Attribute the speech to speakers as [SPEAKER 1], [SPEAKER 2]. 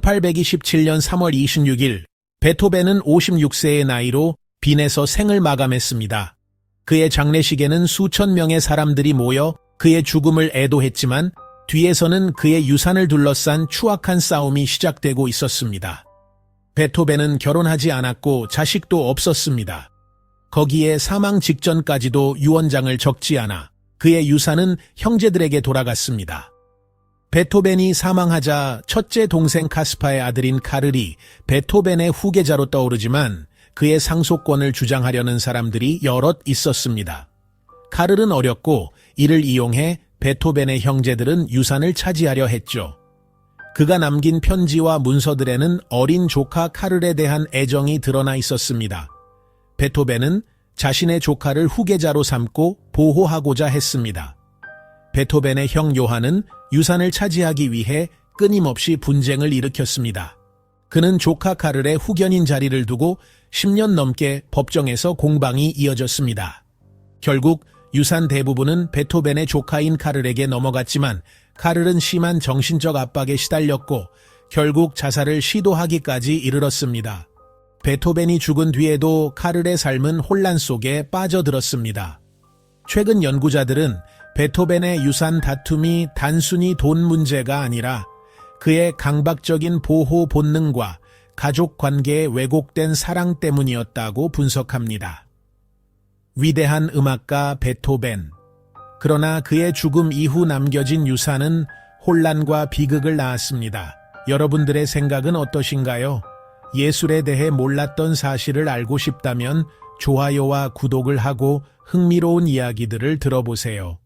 [SPEAKER 1] 1827년 3월 26일 베토벤은 56세의 나이로 빈에서 생을 마감했습니다. 그의 장례식에는 수천 명의 사람들이 모여 그의 죽음을 애도했지만 뒤에서는 그의 유산을 둘러싼 추악한 싸움이 시작되고 있었습니다. 베토벤은 결혼하지 않았고 자식도 없었습니다. 거기에 사망 직전까지도 유언장을 적지 않아 그의 유산은 형제들에게 돌아갔습니다. 베토벤이 사망하자 첫째 동생 카스파의 아들인 카를이 베토벤의 후계자로 떠오르지만 그의 상속권을 주장하려는 사람들이 여럿 있었습니다. 카를은 어렸고 이를 이용해 베토벤의 형제들은 유산을 차지하려 했죠. 그가 남긴 편지와 문서들에는 어린 조카 카를에 대한 애정이 드러나 있었습니다. 베토벤은 자신의 조카를 후계자로 삼고 보호하고자 했습니다. 베토벤의 형 요한은 유산을 차지하기 위해 끊임없이 분쟁을 일으켰습니다. 그는 조카 카를의 후견인 자리를 두고 10년 넘게 법정에서 공방이 이어졌습니다. 결국 유산 대부분은 베토벤의 조카인 카를에게 넘어갔지만 카를은 심한 정신적 압박에 시달렸고 결국 자살을 시도하기까지 이르렀습니다. 베토벤이 죽은 뒤에도 카를의 삶은 혼란 속에 빠져들었습니다. 최근 연구자들은 베토벤의 유산 다툼이 단순히 돈 문제가 아니라 그의 강박적인 보호 본능과 가족 관계의 왜곡된 사랑 때문이었다고 분석합니다. 위대한 음악가 베토벤. 그러나 그의 죽음 이후 남겨진 유산은 혼란과 비극을 낳았습니다. 여러분들의 생각은 어떠신가요? 예술에 대해 몰랐던 사실을 알고 싶다면 좋아요와 구독을 하고 흥미로운 이야기들을 들어보세요.